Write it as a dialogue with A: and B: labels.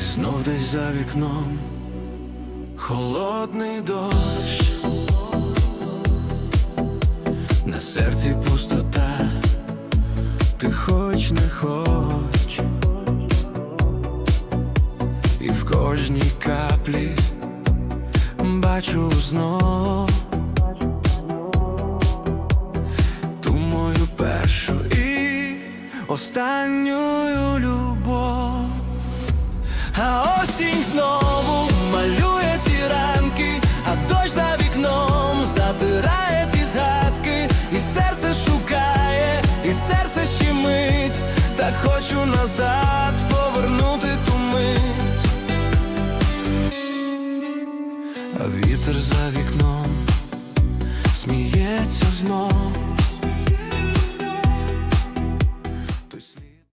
A: знов десь за вікном. Холодний дощ, на серці пустота, ти хоч не хоч, і в кожній каплі бачу знов. Ту першу і останню і серце щемить, так хочу назад повернути ту мить. А вітер за вікном сміється знов.